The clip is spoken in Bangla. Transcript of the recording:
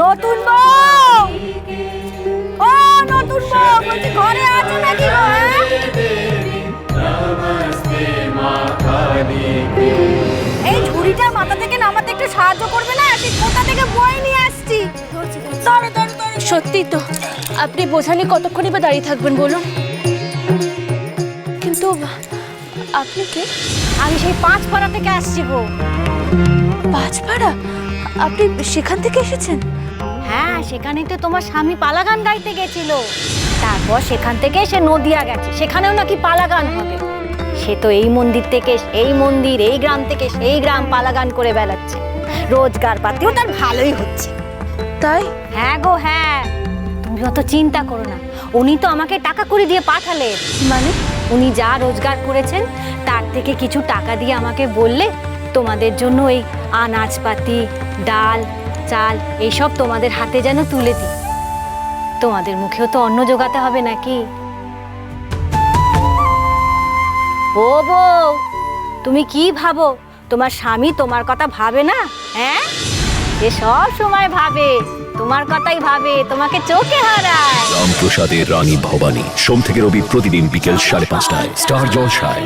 নতুন বউ! ও নতুন বউ বলছি ঘরে আছো নাকি গো হ্যাঁ? এই ঝুড়িটা মাথা থেকে নামাতে একটু সাহায্য করবে না? ঠিক কোথা থেকে বই নিয়ে আসছি। সত্যি তো আপনি বোঝানি কতক্ষণই বা দাঁড়িয়ে থাকবেন বলুন। কিন্তু আপনি কে? আমি সেই পাঁচ পাড়া থেকে আসছি গো। পাঁচপাড়া? আপনি সেখান থেকে এসেছেন? হ্যাঁ সেখানে তো তোমার স্বামী পালাগান গাইতে গেছিল। তারপর সেখান থেকে সে নদিয়া গেছে। সেখানেও নাকি পালাগান হবে। সে তো এই মন্দির থেকে এই মন্দির এই গ্রাম থেকে সেই গ্রাম পালাগান করে বেড়াচ্ছে। রোজগার পাতিও তার ভালোই হচ্ছে। তাই? হ্যাঁ গো হ্যাঁ। তুমি অত চিন্তা করো না। উনি তো আমাকে টাকা করে দিয়ে পাঠালেন। মানে? উনি যা রোজগার করেছেন তার থেকে কিছু টাকা দিয়ে আমাকে বললে তোমাদের জন্য এই আনাজপাতি ডাল চাল এইসব তোমাদের হাতে যেন তুলে দিই। তোমাদের মুখেও তো অন্ন জোগাতে হবে নাকি? ও বউ, তুমি কি ভাবো? তোমার স্বামী তোমার কথা ভাবে না? হ্যাঁ? সে সব সময় ভাবে, তোমার কথাই ভাবে, তোমাকে চোখে হারায়। রামপ্রসাদের রানী ভবানী, সোম থেকে রবি প্রতিদিন বিকেল সাড়ে পাঁচটায়, স্টার জলসায়।